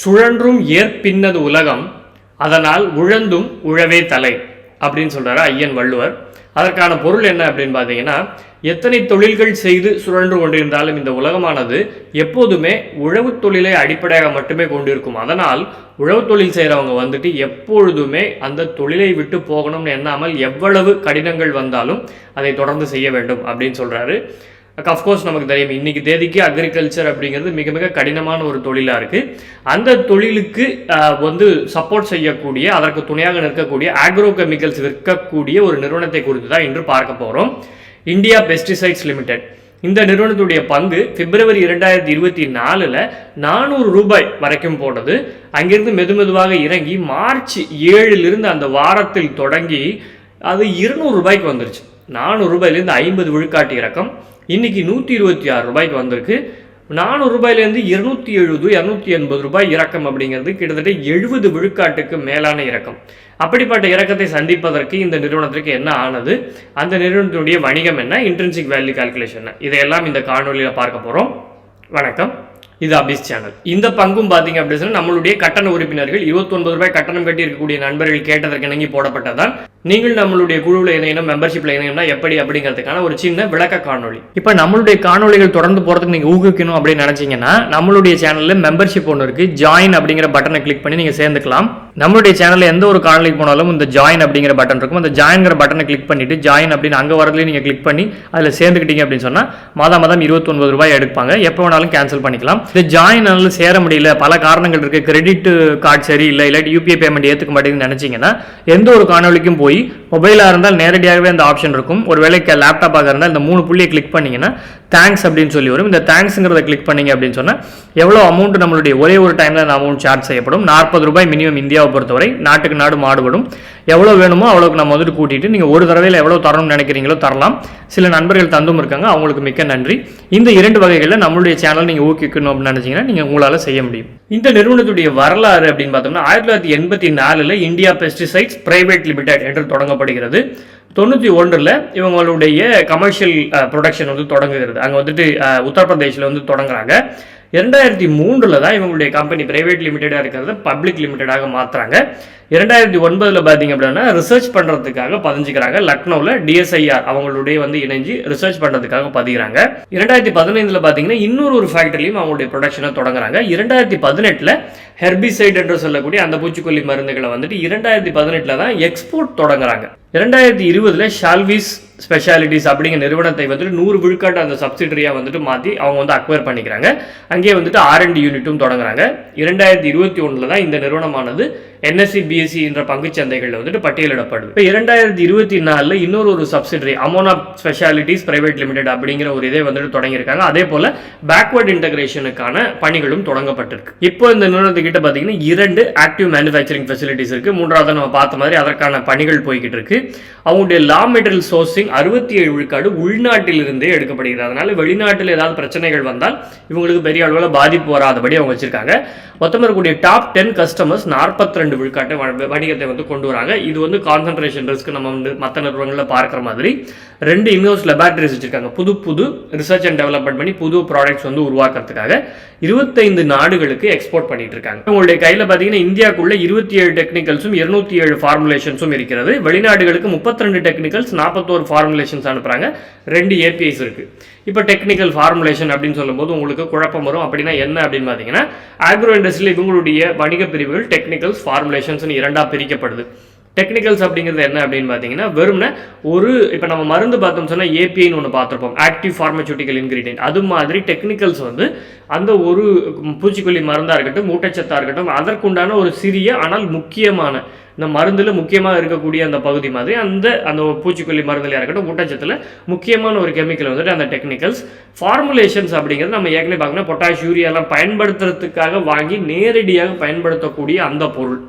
சுழன்றும் ஏற்பின்னது உலகம் அதனால் உழந்தும் உழவே தலை அப்படின்னு சொல்கிறார் ஐயன் வள்ளுவர். அதற்கான பொருள் என்ன அப்படின்னு பார்த்தீங்கன்னா எத்தனை தொழில்கள் செய்து சுழன்று கொண்டிருந்தாலும் இந்த உலகமானது எப்போதுமே உழவு தொழிலை அடிப்படையாக மட்டுமே கொண்டிருக்கும். அதனால் உழவு தொழில் செய்கிறவங்க வந்துட்டு எப்பொழுதுமே அந்த தொழிலை விட்டு போகணும்னு எண்ணாமல் எவ்வளவு கடினங்கள் வந்தாலும் அதை தொடர்ந்து செய்ய வேண்டும் அப்படின்னு சொல்கிறாரு அஃப்கோர்ஸ் நமக்கு தெரியும். இன்றைக்கி தேதிக்கு அக்ரிகல்ச்சர் அப்படிங்கிறது மிக மிக கடினமான ஒரு தொழிலாக இருக்குது அந்த தொழிலுக்கு வந்து சப்போர்ட் செய்யக்கூடிய அதற்கு துணையாக நிற்கக்கூடிய ஆக்ரோ கெமிக்கல்ஸ் விற்கக்கூடிய ஒரு நிறுவனத்தை குறித்து தான் இன்று பார்க்க போகிறோம் இந்தியா பெஸ்டிசைட்ஸ் லிமிடெட் இந்த நிறுவனத்துடைய பங்கு பிப்ரவரி இரண்டாயிரத்தி இருபத்தி நாலில் நானூறு ரூபாய் வரைக்கும் போனது. அங்கிருந்து மெதுமெதுவாக இறங்கி மார்ச் ஏழிலிருந்து அந்த வாரத்தில் தொடங்கி அது இருநூறு ரூபாய்க்கு வந்துருச்சு. நானூறு ரூபாயிலேருந்து ஐம்பது விழுக்காட்டு இறக்கம். இன்றைக்கி நூற்றி இருபத்தி ஆறு ரூபாய்க்கு வந்திருக்கு. நானூறு ரூபாயிலேருந்து இருநூத்தி எழுபது இரநூத்தி எண்பது ரூபாய் இறக்கம் அப்படிங்கிறது கிட்டத்தட்ட எழுபது விழுக்காட்டுக்கு மேலான இறக்கம் அப்படிப்பட்ட இறக்கத்தை சந்திப்பதற்கு இந்த நிறுவனத்திற்கு என்ன ஆனது? அந்த நிறுவனத்தினுடைய வணிகம் என்ன? இன்ட்ரென்சிக் வேல்யூ கால்குலேஷன் என்ன? இதையெல்லாம் இந்த காணொலியில் பார்க்க போகிறோம் வணக்கம். இது அபிஸ் சேனல் இந்த பங்கும் பார்த்தீங்க அப்படின்னு நம்மளுடைய கட்டண உறுப்பினர்கள் 29 ரூபாய் கட்டணம் கட்டி இருக்கக்கூடிய நண்பர்கள் கேட்டதற்கு இணங்கி போடப்பட்டதான் நீங்கள் நம்மளுடைய குழுவில் இணையணும் மெம்பர்ஷிப்பில் இணையணும்னா எப்படி அப்படிங்கிறதுக்கான ஒரு சின்ன விளக்க காணொளி. இப்போ நம்மளுடைய காணொளிகள் தொடர்ந்து போகிறதுக்கு நீங்கள் ஊக்குவிக்கணும் அப்படின்னு நினச்சிங்கன்னா நம்மளுடைய சேனலில் மெம்பர்ஷிப் ஒன்று இருக்குது ஜாயின் அப்படிங்கிற பட்டனை கிளிக் பண்ணி நீங்கள் சேர்ந்துக்கலாம். நம்மளுடைய சேனலில் எந்த ஒரு காணொலிக்கு போனாலும் இந்த ஜாயின் அப்படிங்கிற பட்டன் இருக்கும். அந்த ஜாயின்ங்கிற பட்டனை கிளிக் பண்ணிட்டு ஜாயின் அப்படின்னு அங்கே வரதுலேயும் நீங்கள் கிளிக் பண்ணி அதில் சேர்ந்துக்கிட்டீங்க அப்படின்னு சொன்னால் மாதம் மாதம் 29 ரூபாய் எடுப்பாங்க. எப்போ வேணாலும் கேன்சல் பண்ணிக்கலாம். இந்த ஜாயின் சேர முடியல பல காரணங்கள் இருக்குது கிரெடிட் கார்டு சரி இல்லை இல்லாட்டி யூபிஐ பேமெண்ட் ஏற்றுக்க மாட்டேங்குதுன்னு நினைச்சீங்கன்னா எந்த ஒரு காணொலிக்கும் போய் மொபைலாக இருந்தால் நேரடியாகவே அந்த ஆப்ஷன் இருக்கும். ஒரு வேலைக்கு லேப்டாப்பாக இருந்தால் இந்த மூணு புள்ளியை கிளிக் பண்ணிங்கன்னா தேங்க்ஸ் அப்படின்னு சொல்லி வரும். இந்த தேங்க்ஸுங்கிறத கிளிக் பண்ணீங்க அப்படின்னு சொன்னால் எவ்வளோ அமௌண்ட் நம்மளுடைய ஒரே ஒரு டைமில் அந்த அமௌண்ட் சார்ஜ் செய்யப்படும்? நாற்பது ரூபாய் மினிமம் இந்தியாவை பொறுத்தவரை நாட்டுக்கு நாடு மாடுபடும் எவ்வளோ வேணுமோ அவ்வளோக்கு நம்ம வந்துட்டு கூட்டிட்டு நீங்கள் ஒரு தடவையில் எவ்வளோ தரணும்னு நினைக்கிறீங்களோ தரலாம். சில நண்பர்கள் தந்தும் இருக்காங்க அவங்களுக்கு மிக்க நன்றி. இந்த இரண்டு வகைகளில் நம்மளுடைய சேனல் நீங்கள் ஊக்கிக்கணும் அப்படின்னு நினச்சிங்கன்னா நீங்கள் உங்களால் செய்ய முடியும். இந்த நிறுவனத்துடைய வரலாறு அப்படின்னு பார்த்தோம்னா ஆயிரத்தி தொள்ளாயிரத்தி எண்பத்தி நாலில் இந்தியா பெஸ்டிசைட்ஸ் பிரைவேட் லிமிடெட் என்று தொடங்கப்படுகிறது. தொண்ணூற்றி ஒன்றில் இவங்களுடைய கமர்ஷியல் ப்ரொடக்ஷன் வந்து தொடங்குகிறது. அங்கே வந்துட்டு அஹ், உத்தரப்பிரதேசில் வந்து தொடங்குறாங்க. இரண்டாயிரத்தி மூன்றில் தான் இவங்களுடைய கம்பெனி பிரைவேட் லிமிடெடாக இருக்கிறத பப்ளிக் லிமிடெடாக மாற்றுறாங்க இரண்டாயிரத்தி ஒன்பதில் பார்த்தீங்க அப்படின்னா ரிசர்ச் பண்ணுறதுக்காக பதிஞ்சுக்கிறாங்க. லக்னோவில் டிஎஸ்ஐஆர் அவங்களுடைய வந்து இணைஞ்சு ரிசர்ச் பண்ணுறதுக்காக பதிகிறாங்க. இரண்டாயிரத்தி பதினைந்தில் பார்த்தீங்கன்னா இன்னொரு ஒரு ஃபேக்டரிலையும் அவங்களுடைய ப்ரொடக்ஷனை தொடங்குறாங்க. இரண்டாயிரத்தி பதினெட்டில் ஹெர்பிசைட் என்று சொல்லக்கூடிய அந்த பூச்சிக்கொல்லி மருந்துகளை வந்துட்டு இரண்டாயிரத்தி பதினெட்டில் தான் எக்ஸ்போர்ட் தொடங்குறாங்க. இரண்டாயிரத்தி இருபதுல ஷால்விஸ் ஸ்பெஷாலிட்டிஸ் அப்படிங்கிற நிறுவனத்தை வந்துட்டு நூறு விழுக்காட்டு அந்த சப்சிடரியாக வந்துட்டு மாற்றி அவங்க வந்து அக்வயர் பண்ணிக்கிறாங்க. அங்கேயே வந்துட்டு ஆர்என்டி யூனிட்டும் தொடங்குறாங்க. இரண்டாயிரத்தி இருபத்தி ஒன்றில் தான் இந்த நிறுவனமானது என்எஸ்சி பிஎஸ்சி என்ற பங்கு சந்தைகளில் வந்துட்டு பட்டியலிடப்படும். இப்போ இரண்டாயிரத்தி இருபத்தி நாலில் இன்னொரு ஒரு subsidiary Amona specialities private limited அப்படிங்கிற ஒரு இதை வந்துட்டு தொடங்கியிருக்காங்க. அதே போல பேக்வர்ட் இன்டகிரேஷனுக்கான பணிகளும் தொடங்கப்பட்டிருக்கு. இப்போ இந்த நிறுவனத்துக்கிட்ட பார்த்தீங்கன்னா இரண்டு ஆக்டிவ் மேனுஃபேக்சரிங் ஃபெசிலிட்டிஸ் இருக்கு. மூன்றாவது நம்ம பார்த்த மாதிரி அதற்கான பணிகள் போய்கிட்டு இருக்கு. அவங்களுடைய லா மெட்டீரியல் சோர்சிங் அறுபத்தி ஏழு விழுக்காடு உள்நாட்டிலிருந்தே எடுக்கப்படுகிறது. அதனால வெளிநாட்டில் ஏதாவது பிரச்சனைகள் வந்தால் இவங்களுக்கு பெரிய அளவில் பாதிப்பு வராதபடி அவங்க வச்சிருக்காங்க. மொத்தம் இருக்கக்கூடிய டாப் டென் கஸ்டமர்ஸ் நாற்பத்தி ரெண்டு விழுக்காட்டை வணிகத்தை வந்து கொண்டு வராங்க. இது வந்து கான்சன்ட்ரேஷன் ரிஸ்க் நம்ம வந்து மற்ற நிறுவனங்களில் பார்க்குற மாதிரி ரெண்டு இன்ஹவுஸ் லெபார்டரிஸ் வச்சிருக்காங்க. புது புது ரிசர்ச் அண்ட் டெவலப்மெண்ட் பண்ணி புது ப்ராடக்ட்ஸ் வந்து உருவாக்குறதுக்காக இருபத்தைந்து நாடுகளுக்கு எக்ஸ்போர்ட் பண்ணிட்டு இருக்காங்க. உங்களுடைய கையில் பார்த்தீங்கன்னா இந்தியாவுக்குள்ள இருபத்தி ஏழு டெக்னிக்கல்ஸும் இருநூத்தி ஏழு ஃபார்முலேஷன்ஸும் இருக்கிறது. வெளிநாடுகளுக்கு முப்பத்தி ரெண்டு டெக்னிக்கல்ஸ் நாற்பத்தோரு ஃபார்முலேஷன்ஸ் அனுப்புறாங்க. ரெண்டு ஏபிஐஸ் இருக்கு. இப்போ டெக்னிக்கல் ஃபார்முலேஷன் அப்படின்னு சொல்லும்போது உங்களுக்கு குழப்பம் வரும். அப்படின்னா என்ன அப்படின்னு பார்த்தீங்கன்னா ஆக்ரோ இண்டஸ்ட்ரியில் இவங்களுடைய வணிக பிரிவுகள் டெக்னிக்கல்ஸ் ஃபார்முலேஷன்ஸ்னு இரண்டாக பிரிக்கப்படுது. டெக்னிக்கல்ஸ் அப்படிங்கிறது என்ன அப்படின்னு பார்த்தீங்கன்னா வெறும்னா ஒரு இப்போ நம்ம மருந்து பார்த்தோம் சொன்னால் ஏபிஐன்னு ஒன்று பார்த்துருப்போம். ஆக்டிவ் ஃபார்மசூட்டிக்கல் இன்க்ரீடியன்ட் அது மாதிரி டெக்னிக்கல்ஸ் வந்து அந்த ஒரு பூச்சிக்கொல்லி மருந்தாக இருக்கட்டும் ஊட்டச்சத்தாக இருக்கட்டும் அதற்குண்டான ஒரு சிறிய ஆனால் முக்கியமான இந்த மருந்தில் முக்கியமாக இருக்கக்கூடிய அந்த பகுதி மாதிரி அந்த அந்த பூச்சிக்கொல்லி மருந்துலையாக இருக்கட்டும் ஊட்டச்சத்தில் முக்கியமான ஒரு கெமிக்கல் வந்துட்டு அந்த டெக்னிக்கல்ஸ் ஃபார்முலேஷன்ஸ் அப்படிங்கிறது நம்ம ஏற்கனவே பார்க்கணும். பொட்டாஷ் யூரியாலாம் பயன்படுத்துறதுக்காக வாங்கி நேரடியாக பயன்படுத்தக்கூடிய அந்த பொருள்.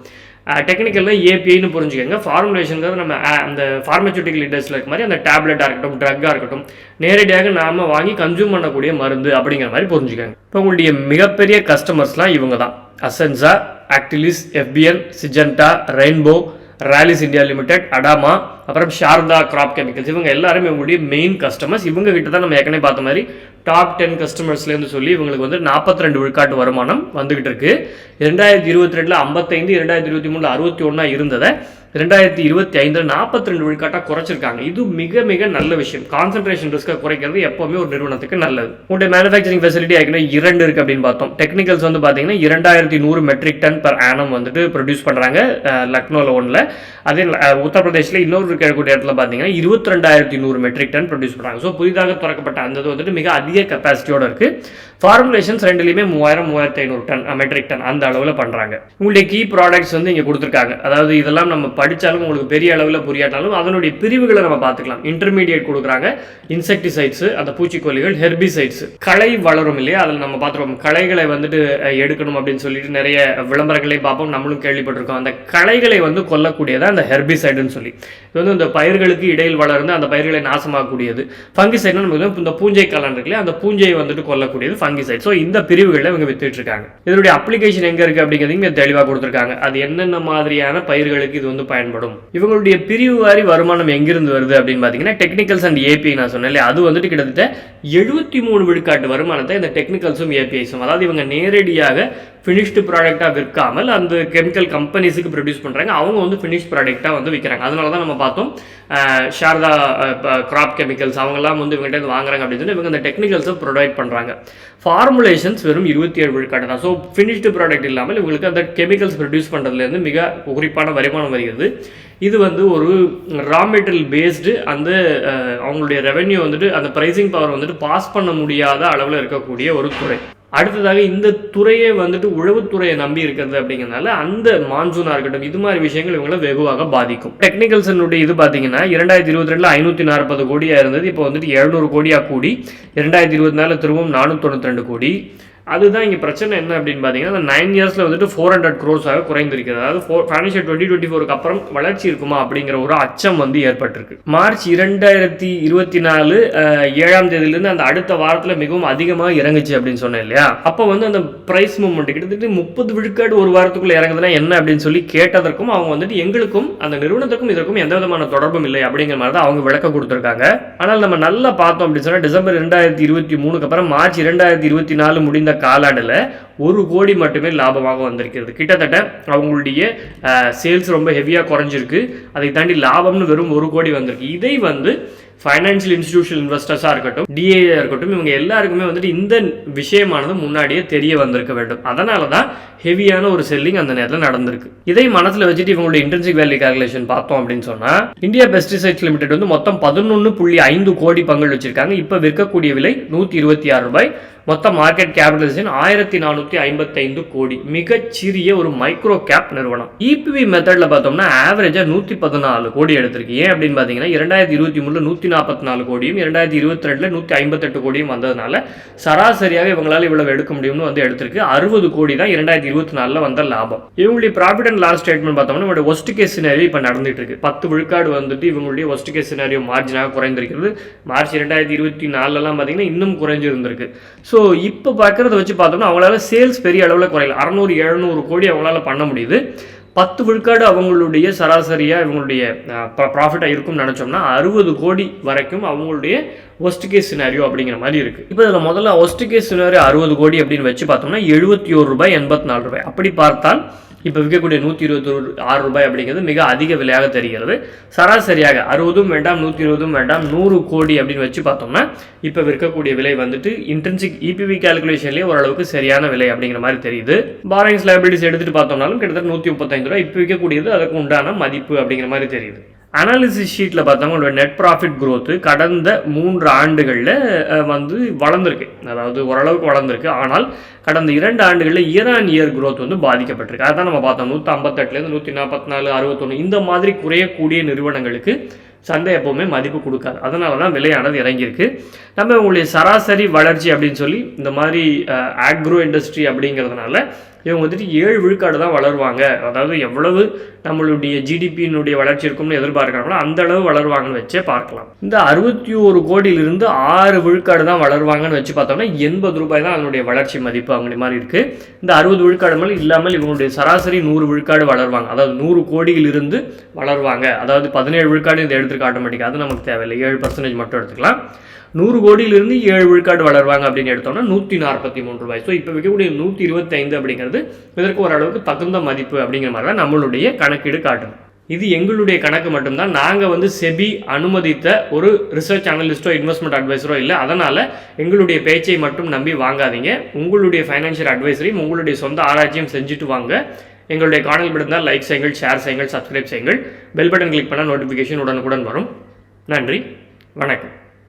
டெக்னிக்கலில் ஏபிஐன்னு புரிஞ்சுக்கோங்க. ஃபார்முலேஷனுங்கிறது நம்ம அந்த ஃபார்மசூட்டிக்கல் இண்டஸ்ட்ரியில் இருக்க மாதிரி அந்த டேப்லெட்டாக இருக்கட்டும் ட்ரக்காக இருக்கட்டும் நேரடியாக நாம் வாங்கி கன்சியூம் பண்ணக்கூடிய மருந்து அப்படிங்கிற மாதிரி புரிஞ்சுக்கோங்க. இப்போ உங்களுடைய மிகப்பெரிய கஸ்டமர்ஸ்லாம் இவங்க தான். அசென்சா ஆக்டிலிஸ் எஃபிஎன் Syngenta Rainbow Rallis India limited Adama அப்புறம் சாரதா கிராப் கெமிக்கல்ஸ் இவங்க எல்லாருமே இவங்களுடைய மெயின் கஸ்டமர்ஸ் இவங்க கிட்ட தான் நம்ம ஏற்கனவே பார்த்த மாதிரி டாப் டென் கஸ்டமர்ஸ்லேருந்து சொல்லி இவங்களுக்கு வந்து நாற்பத்தி ரெண்டு விழுக்காட்டு வருமானம் வந்துகிட்டு இருக்கு. ரெண்டாயிரத்தி இருபத்தி ரெண்டில் ஐம்பத்தைந்து இரண்டாயிரத்தி இருபத்தி மூணில் அறுபத்தி ஒன்றா இருந்ததை ரெண்டாயிரத்தி இருபத்தி ஐந்தில் நாற்பத்தி ரெண்டு விழுக்காட்டாக குறைச்சிருக்காங்க. இது மிக மிக நல்ல விஷயம். கான்சன்ட்ரேஷன் ரிஸ்க்கை குறைக்கிறது எப்போவுமே ஒரு நிறுவனத்துக்கு நல்லது. உங்களுடைய மேனுஃபேக்சரிங் ஃபெசிலிட்டி ஏற்கனவே இரண்டு இருக்குது அப்படின்னு பார்த்தோம். டெக்னிக்கல்ஸ் வந்து பார்த்தீங்கன்னா இரண்டாயிரத்தி நூறு மெட்ரிக் டன் பர் ஆனம் வந்துட்டு ப்ரொடியூஸ் பண்ணுறாங்க லக்னோவில் ஒன்றில் அதே உத்தரப்பிரதேசில் இன்னொரு இருக்கக்கூடிய இடத்துல பார்த்தீங்கன்னா இருபத்தி ரெண்டாயிரத்தி நூறு மெட்ரிக் டன் ப்ரொடியூஸ் பண்ணுறாங்க ஸோ புதிதாக திறக்கப்பட்ட அந்த இது வந்துட்டு மிக அதிக கெப்பாசிட்டியோடு இருக்குது ஃபார்முலேஷன்ஸ் ரெண்டுலேயுமே மூவாயிரம் மூவாயிரத்தி ஐநூறு டன் மெட்ரிக் டன் அந்த அளவில் பண்ணுறாங்க உங்களுடைய கீ ப்ராடக்ட்ஸ் வந்து இங்கே கொடுத்துருக்காங்க. அதாவது இதெல்லாம் நம்ம படித்தாலும் உங்களுக்கு பெரிய அளவில் புரியாட்டாலும் அதனுடைய பிரிவுகளை நம்ம பார்த்துக்கலாம். இன்டர்மீடியட் கொடுக்குறாங்க இன்செக்டிசைட்ஸ் அந்த பூச்சிக்கொல்லிகள் ஹெர்பிசைட்ஸ் களை வளரும் இல்லையா? அதில் நம்ம பார்த்துருவோம். களைகளை வந்துட்டு எடுக்கணும் அப்படின்னு சொல்லிட்டு நிறைய விளம்பரங்களையும் பார்ப்போம். நம்மளும் கேள்விப்பட்டிருக்கோம். அந்த களைகளை வந்து கொல்லக்கூடியதான் அந்த ஹெர்பிசைடுன்னு சொல்லி. இது வந்து இந்த பயிர்களுக்கு இடையில் வளர்ந்து அந்த பயிர்களை நாசமாகக்கூடியது ஃபங்கிசைட்னு நம்ம இந்த பூஞ்சை கலன் இருக்குல்லையா அந்த பூஞ்சையை வந்துட்டு கொல்லக்கூடியது. ஃபங்கிசைட் ஸோ இந்த பிரிவுகளில் இவங்க வித்துட்டு இருக்காங்க இதனுடைய அப்ளிகேஷன் எங்க இருக்கு அப்படிங்கிறது இங்க தெளிவாக கொடுத்துருக்காங்க. அது என்னென்ன மாதிரியான பயிர்களுக்கு இது வந்து பயன்படும்? இவங்களுடைய பிரிவு வாரி வருமானம் எங்கிருந்து வருது அப்படின்னு பார்த்தீங்கன்னா டெக்னிக்கல்ஸ் அண்ட் ஏபி நான் சொன்னேன் அது வந்துட்டு கிட்டத்தட்ட எழுபத்தி மூணு விழுக்காட்டு வருமானத்தை இந்த டெக்னிக்கல்ஸும் ஏபிஐஸும் அதாவது இவங்க நேரடியாக ஃபினிஷ்டு ப்ராடக்டாக விற்காமல் அந்த கெமிக்கல் கம்பெனிஸுக்கு ப்ரொடியூஸ் பண்ணுறாங்க அவங்க வந்து ஃபினிஷ் ப்ராடக்டாக வந்து விற்கிறாங்க அதனால தான் நம்ம பார்த்தோம் அஹ், சாரதா கிராப் கெமிக்கல்ஸ் அவங்கெல்லாம் வந்து இவங்ககிட்ட இருந்து வாங்குறாங்க அப்படின்னு சொல்லி இவங்க அந்த டெக்னிக்கல்ஸை ப்ரொவைட் பண்ணுறாங்க ஃபார்முலேஷன்ஸ் வெறும் இருபத்தி ஏழு விழுக்காடு தான். ஸோ ஃபினிஷ்டு ப்ராடக்ட் இல்லாமல் இவங்களுக்கு அந்த கெமிக்கல்ஸ் ப்ரொடியூஸ் பண்ணுறதுலேருந்து மிக குறிப்பான வருமானம் வருகிறது. இது வந்து ஒரு ரா மெட்டீரியல் பேஸ்டு அந்த அவங்களுடைய ரெவென்யூ வந்துட்டு அந்த ப்ரைசிங் பவர் வந்துட்டு பாஸ் பண்ண முடியாத அளவில் இருக்கக்கூடிய ஒரு துறை. அடுத்ததாக இந்த துறையே வந்துட்டு உழவுத்துறையை நம்பி இருக்கிறது அப்படிங்கிறதுனால அந்த மான்சூனாக இருக்கட்டும் இது மாதிரி விஷயங்கள் இவங்களை வெகுவாக பாதிக்கும். டெக்னிக்கல்ஸனுடைய இது பார்த்தீங்கன்னா இரண்டாயிரத்தி இருபத்தி ரெண்டில் ஐநூற்றி நாற்பது கோடியாக இருந்தது இப்போ வந்துட்டு எழுநூறு கோடியாக கூடி இரண்டாயிரத்தி இருபத்தி நாலில் திரும்பவும் நானூற்றி தொண்ணூற்றி ரெண்டு கோடி. அதுதான் இங்கே பிரச்சனை என்ன அப்படின்னு பார்த்தீங்கன்னா அந்த நைன் இயர்ஸில் வந்துட்டு ஃபோர் ஹண்ட்ரட் க்ரோஸாக குறைந்திருக்கிறது. அதாவது ஃபோர் ஃபைனான்ஷியல் டுவெண்ட்டி டுவெண்ட்டி ஃபோருக்கு அப்புறம் வளர்ச்சி இருக்குமா அப்படிங்கிற ஒரு அச்சம் வந்து ஏற்பட்டிருக்கு. மார்ச் இரண்டாயிரத்தி இருபத்தி நாலு ஏழாம் தேதியிலேருந்து அந்த அடுத்த வாரத்தில் மிகவும் அதிகமாக இறங்குச்சு அப்படின்னு சொன்னேன் இல்லையா? அப்போ வந்து அந்த ப்ரைஸ் மூவ்மெண்ட் கிட்டத்தட்ட முப்பது விழுக்காடு ஒரு வாரத்துக்குள்ளே இறங்குதுன்னா என்ன அப்படின்னு சொல்லி கேட்டதற்கும் அவங்க வந்துட்டு எங்களுக்கும் அந்த நிறுவனத்துக்கும் இதற்கும் எந்த விதமான தொடர்பும் இல்லை அப்படிங்கிற மாதிரி தான் அவங்க விளக்கம் கொடுத்துருக்காங்க. ஆனால் நம்ம நல்லா பார்த்தோம் அப்படின்னு சொன்னால் டிசம்பர் ரெண்டாயிரத்தி இருபத்தி மூணுக்கு அப்புறம் மார்ச் இரண்டாயிரத்தி இருபத்தி நாலு முடிந்த காலாண்டில் ஒரு கோடி மட்டுமே லாபமாக வந்திருக்கிறது. கிட்டத்தட்ட அவங்களுடைய சேல்ஸ் ரொம்ப ஹெவியாக குறைஞ்சிருக்கு. அதை தாண்டி லாபம்னு வெறும் ஒரு கோடி வந்திருக்கு. இதை வந்து ஃபைனான்சியல் இன்ஸ்டிடியூஷன் இன்வெஸ்டர்ஸாக இருக்கட்டும் டிஏஏ இருக்கட்டும் இவங்க எல்லாருக்குமே வந்துட்டு இந்த விஷயமானது முன்னாடியே தெரிய வந்திருக்க வேண்டும். அதனால தான் ஹெவியான ஒரு செல்லிங் அந்த நேரத்தில் நடந்திருக்கு. இதை மனசில் வச்சுட்டு இவங்களுடைய இன்டென்சிக் வேல்யூ கால்குலேஷன் பார்த்தோம் அப்படின்னு சொன்னால் இந்தியா பெஸ்டிசைட்ஸ் லிமிடெட் வந்து மொத்தம் பதினொன்று புள்ளி ஐந்து கோடி பங்குகள் வச்சிருக்காங்க. இப்போ விற்கக்கூடிய விலை நூற்றி இருபத்தி ஆறு ரூபாய். மொத்த மார்க்கெட் கேபிடலைசேஷன் ஆயிரத்தி நானூற்றி ஐம்பத்தைந்து கோடி. மிகச்சிறிய ஒரு மைக்ரோ கேப் நிறுவனம். இபிவி மெத்தடில் பார்த்தோம்னா ஆவரேஜாக நூற்றி பதினாலு கோடி எடுத்திருக்கு. ஏன் அப்படின்னு பார்த்தீங்கன்னா இரண்டாயிரத்தி இருபத்தி மூணில் நூற்றி நாற்பத்தி நாலு கோடியும் இரண்டாயிரத்தி இருபத்தி ரெண்டுல நூற்றி ஐம்பத்தெட்டு கோடியும் வந்ததுனால சராசரியாக இவங்களால இவ்வளவு எடுக்க முடியும்னு வந்து எடுத்திருக்கு. அறுபது கோடி தான் இரண்டாயிரத்தி இருபத்தி நாலில் வந்த லாபம். இவங்களுடைய ப்ராஃபிட் அண்ட் லாஸ் ஸ்டேட்மெண்ட் பார்த்தோம்னா இவங்களுடைய ஒஸ்ட் கேஸ் சினாரியோ இப்போ நடந்துட்டு இருக்கு பத்து விழுக்காடு வந்துட்டு இவங்களுடைய ஒஸ்ட் கேஸ் சினாரியோ மார்ஜினாக குறைந்திருக்கிறது. மார்ச் இரண்டாயிரத்தி இருபத்தி நாலுலலாம் பார்த்தீங்கன்னா இன்னும் குறைஞ்சிருந்திருக்கு. ஸோ இப்போ பார்க்குறத வச்சு பார்த்தோம்னா அவங்களால சேல்ஸ் பெரிய அளவில் குறையல. அறநூறு எழுநூறு கோடி அவங்களால பண்ண முடியுது. பத்து விழுக்காடு அவங்களுடைய சராசரியாக இவங்களுடைய ப்ராஃபிட்டாக இருக்கும்னு நினச்சோம்னா அறுபது கோடி வரைக்கும் அவங்களுடைய ஒஸ்ட் கேஸ் சினாரியோ அப்படிங்கிற மாதிரி இருக்குது இப்போ இதில் முதல்ல ஒஸ்ட் கேஸ் சினாரியோ அறுபது கோடி அப்படின்னு வச்சு பார்த்தோம்னா எழுபத்தி ஒரு ரூபாய் எண்பத்தி நாலு ரூபாய். அப்படி பார்த்தால் இப்போ விற்கக்கூடிய நூற்றி இருபத்தி ஆறு ரூபாய் அப்படிங்கிறது மிக அதிக விலையாக தெரிகிறது. சராசரியாக அறுபதும் வேண்டாம் நூற்றி இருபதும் வேண்டாம் நூறு கோடி அப்படின்னு வச்சு பார்த்தோம்னா இப்போ விற்கக்கூடிய விலை வந்துட்டு இன்டென்சிக் இபிவி கால்குலேஷன்லேயே ஓரளவுக்கு சரியான விலை அப்படிங்கிற மாதிரி தெரியுது. பாரிங்ஸ் லைபிலிட்டிஸ் எடுத்துட்டு பார்த்தோம்னாலும் கிட்டத்தட்ட நூற்றி முப்பத்தஞ்சு ரூபாய். இப்போ விற்கக்கூடியது அதுக்கு உண்டான மதிப்பு அப்படிங்கிற மாதிரி தெரியுது. அனாலிசிஸ் ஷீட்டில் பார்த்தோம்னா உங்களோட நெட் ப்ராஃபிட் க்ரோத்து கடந்த மூன்று ஆண்டுகளில் வந்து வளர்ந்துருக்கு. அதாவது ஓரளவுக்கு வளர்ந்துருக்கு. ஆனால் கடந்த இரண்டு ஆண்டுகளில் இயர் ஆன் இயர் க்ரோத் வந்து பாதிக்கப்பட்டிருக்கு. அதான் நம்ம பார்த்தோம். நூற்றி ஐம்பத்தெட்டுலேருந்து நூற்றி நாற்பத்தி நாலு அறுபத்தொன்று இந்த மாதிரி குறையக்கூடிய நிறுவனங்களுக்கு சந்தை எப்போவுமே மதிப்பு கொடுக்காது. அதனால தான் விலையானது இறங்கியிருக்கு. நம்ம உங்களுடைய சராசரி வளர்ச்சி அப்படின்னு சொல்லி இந்த மாதிரி ஆக்ரோ இண்டஸ்ட்ரி அப்படிங்கிறதுனால இவங்க வந்துட்டு ஏழு விழுக்காடு தான் வளருவாங்க. அதாவது எவ்வளவு நம்மளுடைய ஜிடிபியினுடைய வளர்ச்சி இருக்கும்னு எதிர்பார்க்குறாங்களோ அந்த அளவு வளருவாங்கன்னு வச்சே பார்க்கலாம். இந்த அறுபத்தி ஒரு கோடியிலிருந்து ஆறு விழுக்காடு தான் வளருவாங்கன்னு வச்சு பார்த்தோம்னா எண்பது ரூபாய் தான் அதனுடைய வளர்ச்சி மதிப்பு அவங்க மாதிரி இருக்குது இந்த அறுபது விழுக்காடு மேலே இல்லாமல் இவங்களுடைய சராசரி நூறு விழுக்காடு வளருவாங்க. அதாவது நூறு கோடியிலிருந்து வளருவாங்க. அதாவது பதினேழு விழுக்காடு இந்த எடுத்துருக்க ஆட்டோமேட்டிக்காக அது நமக்கு தேவையில்லை. ஏழு பர்சன்டேஜ் மட்டும் எடுத்துக்கலாம். நூறு கோடியிலிருந்து ஏழு விழுக்காடு வளருவாங்க அப்படின்னு எடுத்தோம்னா நூற்றி நாற்பத்தி மூணு ரூபாய். ஸோ இப்போ விற்கக்கூடிய நூற்றி இருபத்தைந்து அப்படிங்கிறது இதற்கு ஓரளவுக்கு தகுந்த மதிப்பு அப்படிங்கிற மாதிரி தான் நம்மளுடைய கணக்கீடு காட்டும் இது எங்களுடைய கணக்கு மட்டும்தான். நாங்கள் வந்து செபி அனுமதித்த ஒரு ரிசர்ச் அனலிஸ்டோ இன்வெஸ்ட்மெண்ட் அட்வைஸரோ இல்லை. அதனால் எங்களுடைய பேச்சை மட்டும் நம்பி வாங்காதீங்க. உங்களுடைய ஃபைனான்ஷியல் அட்வைஸரையும் உங்களுடைய சொந்த ஆராய்ச்சியும் செஞ்சுட்டு வாங்க. எங்களுடைய காணல் இருந்தால் லைக் செய்யுங்கள் ஷேர் செய்யுங்கள் சப்ஸ்கிரைப் செய்யுங்கள். பெல் பட்டன் கிளிக் பண்ணால் நோட்டிஃபிகேஷன் உடனுக்குடன் வரும். நன்றி. வணக்கம்.